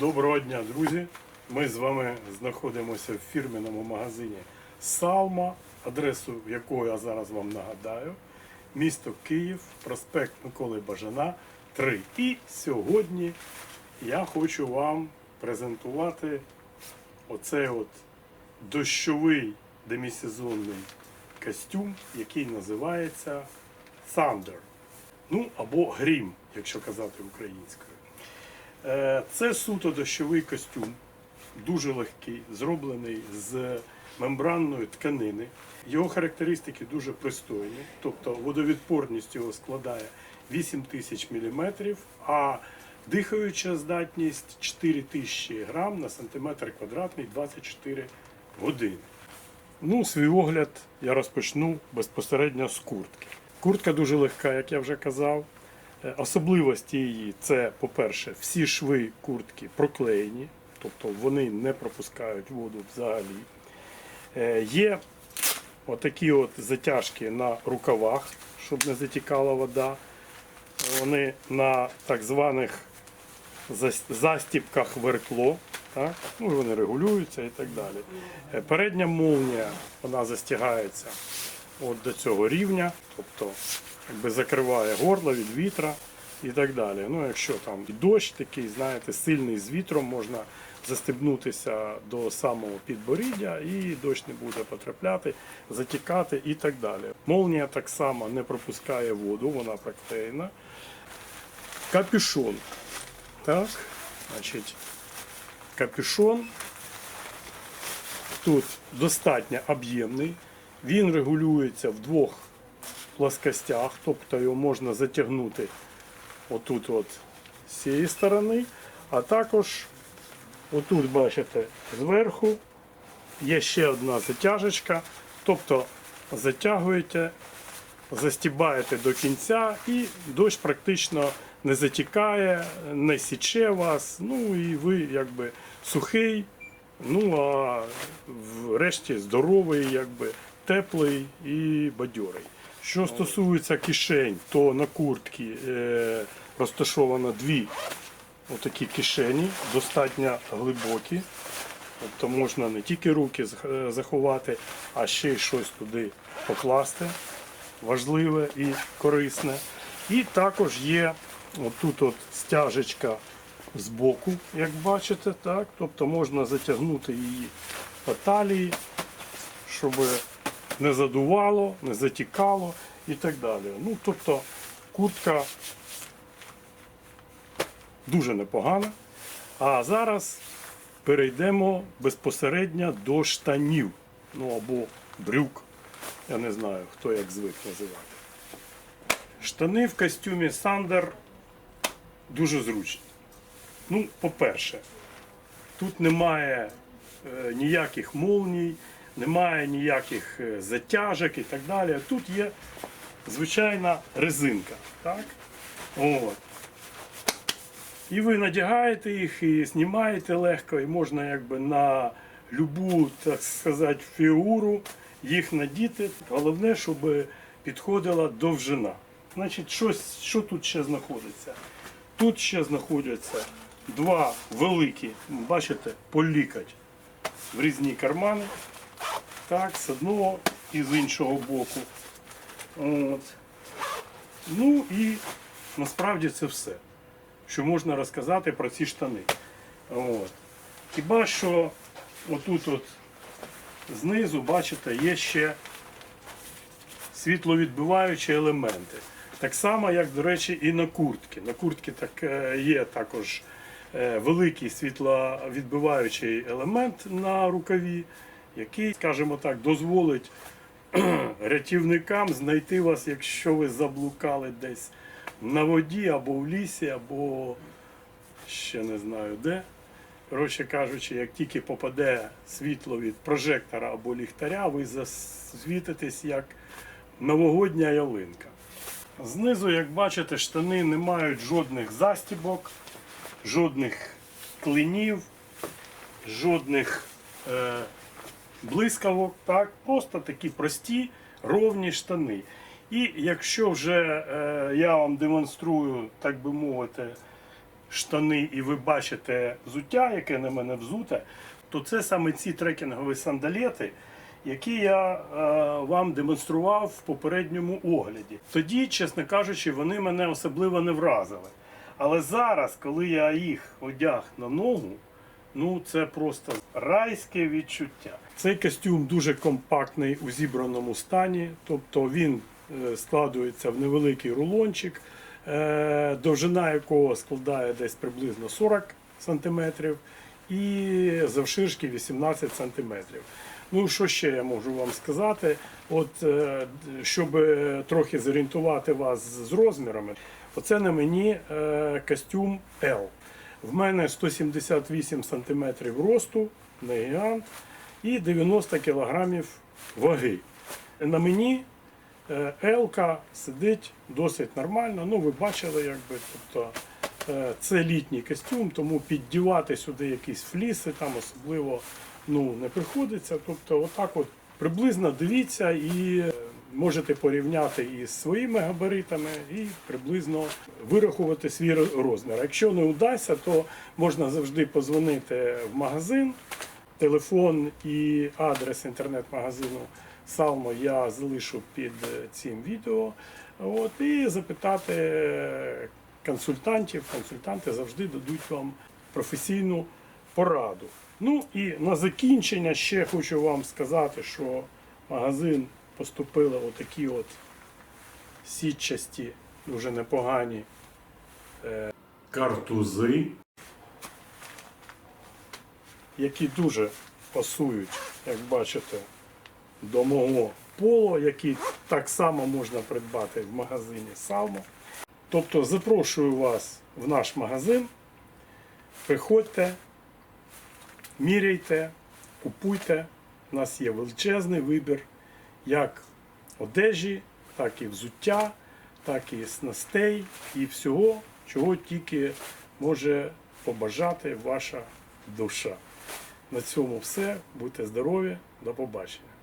Доброго дня, друзі! Ми з вами знаходимося в фірменному магазині Салма, адресу якого я зараз вам нагадаю. Місто Київ, проспект Миколи Бажана, 3. І сьогодні я хочу вам презентувати оцей от дощовий демісезонний костюм, який називається Thunder. Ну або грім, якщо казати українською. Е, Це суто дощовий костюм, дуже легкий, зроблений з мембранної тканини. Його характеристики дуже пристойні, тобто водовідпорність його складає 8000 мм, а дихаюча здатність 4000 грам на сантиметр квадратний 24 години. Ну, свій огляд я розпочну безпосередньо з куртки. Куртка дуже легка, як я вже казав. Е, Особливості її це, по-перше, всі шви куртки проклеєні, тобто вони не пропускають воду взагалі. Е, Є отакі от затяжки на рукавах, щоб не затікала вода. Вони на так званих зас- застіпках вертло. Так? Ну, вони регулюються і так далі. Е, Передня молнія вона застягається от до цього рівня, тобто якби закриває горло від вітра і так далі. Ну, якщо там дощ такий, знаєте, сильний з вітром, можна застебнутися до самого підборіддя і дощ не буде потрапляти, затікати і так далі. Молнія так само не пропускає воду, вона проклеєна. Капюшон. Так, значить, капюшон тут достатньо об'ємний. Він регулюється в двох плоскостях, тобто його можна затягнути отут от з цієї сторони, а також отут, бачите, зверху є ще одна затяжечка, тобто затягуєте, застібаєте до кінця і дощ практично не затікає, не січе вас, ну і ви якби сухий, ну а врешті здоровий, якби теплий і бадьорий. Що стосується кишень, то на куртці е, розташовано дві отакі кишені, достатньо глибокі. Тобто можна не тільки руки е, заховати, а ще й щось туди покласти важливе і корисне. І також є отут от стяжечка з боку, як бачите, так. Тобто можна затягнути її по талії, щоб не задувало, не затікало і так далі. Ну, тобто куртка дуже непогана. А зараз перейдемо безпосередньо до штанів. Ну або брюк. Я не знаю, хто як звик називати. Штани в костюмі Сандер дуже зручні. Ну, по-перше, тут немає е, ніяких молній, немає ніяких е, затяжок і так далі. Тут є звичайна резинка. Так? От. І ви надягаєте їх і знімаєте легко, і можна якби на любу, так сказати, фігуру їх надіти. Головне, щоб підходила довжина. Значить, щось, що тут ще знаходиться? Тут ще знаходяться два великі, бачите, по лікоть в різні кармани. Так, з одного і з іншого боку. От. Ну і насправді це все, що можна розказати про ці штани. От. Хіба що отут от знизу, бачите, є ще світловідбиваючі елементи. Так само, як, до речі, і на куртці. На куртці так, е, є також е, великий світловідбиваючий елемент на рукаві, який, скажімо так, дозволить рятівникам знайти вас, якщо ви заблукали десь на воді або в лісі, або ще не знаю де. Коротше кажучи, як тільки попаде світло від прожектора або ліхтаря, ви засвітитесь як новогодня ялинка. Знизу, як бачите, штани не мають жодних застібок, жодних клинів, жодних е, блискавок. Так? Просто такі прості, ровні штани. І якщо вже е, я вам демонструю, так би мовити, штани і ви бачите взуття, яке на мене взуте, то це саме ці трекінгові сандалети, які я е, вам демонстрував в попередньому огляді. Тоді, чесно кажучи, вони мене особливо не вразили. Але зараз, коли я їх одяг на ногу, ну це просто райське відчуття. Цей костюм дуже компактний у зібраному стані, тобто він е, складується в невеликий рулончик, е, довжина якого складає десь приблизно 40 см і завширшки 18 см. Ну, що ще я можу вам сказати? От, е, щоб трохи зорієнтувати вас з розмірами, оце на мені костюм L. В мене 178 см росту, не гігант, і 90 кг ваги. На мені е, L сидить досить нормально. Ну, ви бачили, якби. Тобто, е, це літній костюм, тому піддівати сюди якісь фліси там особливо ну, не приходиться. Тобто, отак от приблизно дивіться і можете порівняти із своїми габаритами і приблизно вирахувати свій розмір. Якщо не вдасться, то можна завжди позвонити в магазин. Телефон і адрес інтернет-магазину Салмо я залишу під цим відео. От, і запитати консультантів. Консультанти завжди дадуть вам професійну пораду. Ну і на закінчення ще хочу вам сказати, що магазин поступили отакі от сітчасті, дуже непогані е, картузи, які дуже пасують, як бачите, до мого поло, які так само можна придбати в магазині Салмо. Тобто запрошую вас в наш магазин. Приходьте, міряйте, купуйте. У нас є величезний вибір як одежі, так і взуття, так і снастей, і всього, чого тільки може побажати ваша душа. На цьому все. Будьте здорові, до побачення.